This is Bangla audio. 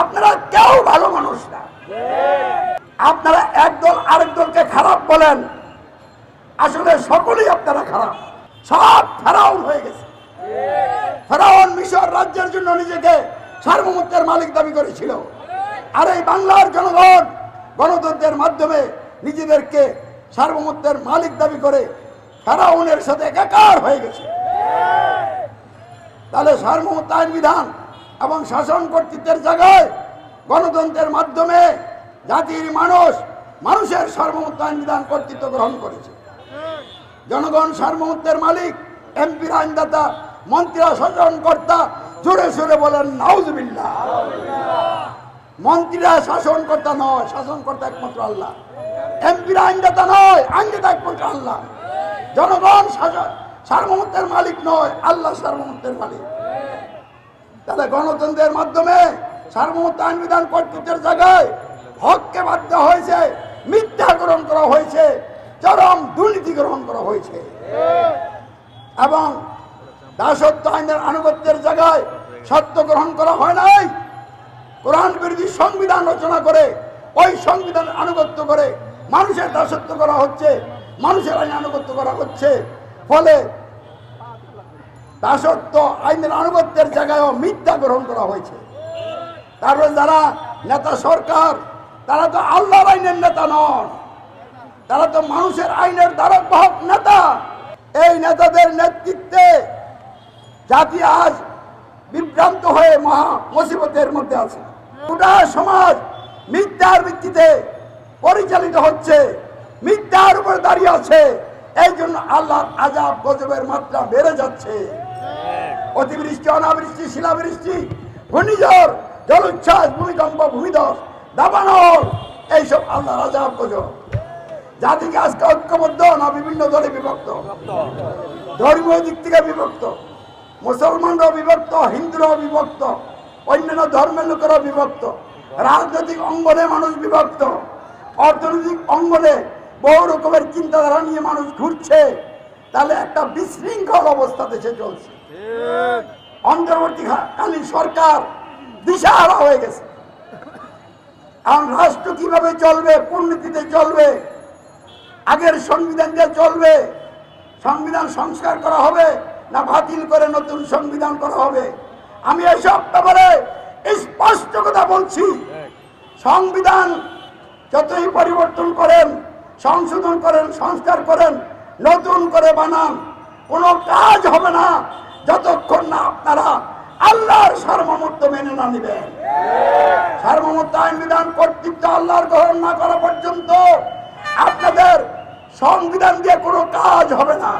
আপনারা কেউ ভালো মানুষ না। আপনারা একদল আরেক দলকে খারাপ বলেন। আসলে সকলেই আপনারা খারাপ। সব ফেরাউন হয়ে গেছে। ফেরাউন মিশর রাজ্যের জন্য নিজেকে সার্বভৌমত্বের মালিক দাবি করেছিল। আর এই বাংলার জনগণ গণতন্ত্রের মাধ্যমে নিজেদেরকে সার্বভৌমত্বের মালিক দাবি করে ফেরাউনের সাথে একাকার হয়ে গেছে। তাহলে সার্বভৌমত্ব আইন বিধান এবং শাসন কর্তৃত্বের জায়গায় গণতন্ত্রের মাধ্যমে জাতির মানুষ মানুষের সার্বভৌমত্ব আইন বিধান কর্তৃত্ব গ্রহণ করেছে। জনগণ সার্বভৌমত্বের মালিক, এমপির আইনদাতা, মন্ত্রীরা, শাসনকর্তা, জোরে সোরে বলেন নাউজবিল্লা মন্ত্রীরা শাসনকর্তা নয়, শাসনকর্তা একমাত্র আল্লাহ। এমপিরা আইনদাতা নয়, আইনদাতা একমাত্র আল্লাহ। জনগণ শাসন সার্বভৌমত্বের মালিক নয়, আল্লাহ সার্বভৌমত্বের মালিক। তাহলে গণতন্ত্রের মাধ্যমে সার্বভৌমত্ব আইন বিধান কর্তৃত্বের জায়গায় হককে বাধ্য হয়েছে, মিথ্যা গ্রহণ করা হয়েছে, চরম দুর্নীতি গ্রহণ করা হয়েছে। এবং দাসত্ব আইনের আনুগত্যের জায়গায় সত্য গ্রহণ করা হয় নাই। কোরআন বিরোধী সংবিধান রচনা করে, ওই সংবিধানের আনুগত্য করে মানুষের দাসত্ব করা হচ্ছে, মানুষের আইন আনুগত্য করা হচ্ছে। ফলে দাসত্ব আইনের আনুগত্যের জায়গায়ও মিথ্যা গ্রহণ করা হয়েছে। তারপরে যারা নেতা সরকার, তারা তো আল্লাহর আইনের নেতা নন। তারা তো মানুষের আইনের দ্বারক বাহক নেতা। এই নেতাদের নেতৃত্বে জাতি আজ বিভ্রান্ত হয়ে মহা মুসিবতের মধ্যে আছে। গোটা সমাজ মিথ্যার ভিত্তিতে পরিচালিত হচ্ছে, মিথ্যার উপর দাঁড়িয়ে আছে। এই জন্য আল্লাহ আজাব গজবের মাত্রা বেড়ে যাচ্ছে। অতিবৃষ্টি, অনাবৃষ্টি, শিলাবৃষ্টি, ঘূর্ণিঝড়, জলোচ্ছ্বাস, ভূমিকম্প, ভূমিধস, দাবানল, এইসব আল্লাহ আজাব গজব জাতিকে আজকে ঐক্যবদ্ধ না বিভিন্ন দলে বিভক্ত? ধর্মীয় দিক থেকে বিভক্ত, মুসলমানরাও বিভক্ত, হিন্দুরাও বিভক্ত, অন্যান্য ধর্মের লোকেরাও বিভক্ত, রাজনৈতিক অঙ্গনে মানুষ বিভক্ত, অর্থনৈতিক অঙ্গনে বহু রকমের চিন্তাধারা নিয়ে মানুষ ঘুরছে। তাহলে একটা বিশৃঙ্খল অবস্থা দেশে চলছে। অন্তর্বর্তীকালীন সরকার দিশাহারা হয়ে গেছে। এখন রাষ্ট্র কীভাবে চলবে নীতিতে চলবে, আগের সংবিধান দিয়ে চলবে, সংবিধান সংস্কার করা হবে না বাতিল করে নতুন সংবিধান করা হবে? আমি এসব ব্যাপারে স্পষ্ট কথা বলছি। সংবিধান যতই পরিবর্তন করেন, সংশোধন করেন, সংস্কার করেন নতুন করে বানান। কোনো কাজ হবে না। যতক্ষণ না আপনারা আল্লাহর সার্বমত্ব মেনে না নেবেন। সার্বমত্ব আইন বিধান কর্তৃত্ব আল্লাহর গ্রহণ না করা পর্যন্ত আপনাদের সংবিধান দিয়ে কোনো কাজ হবে না।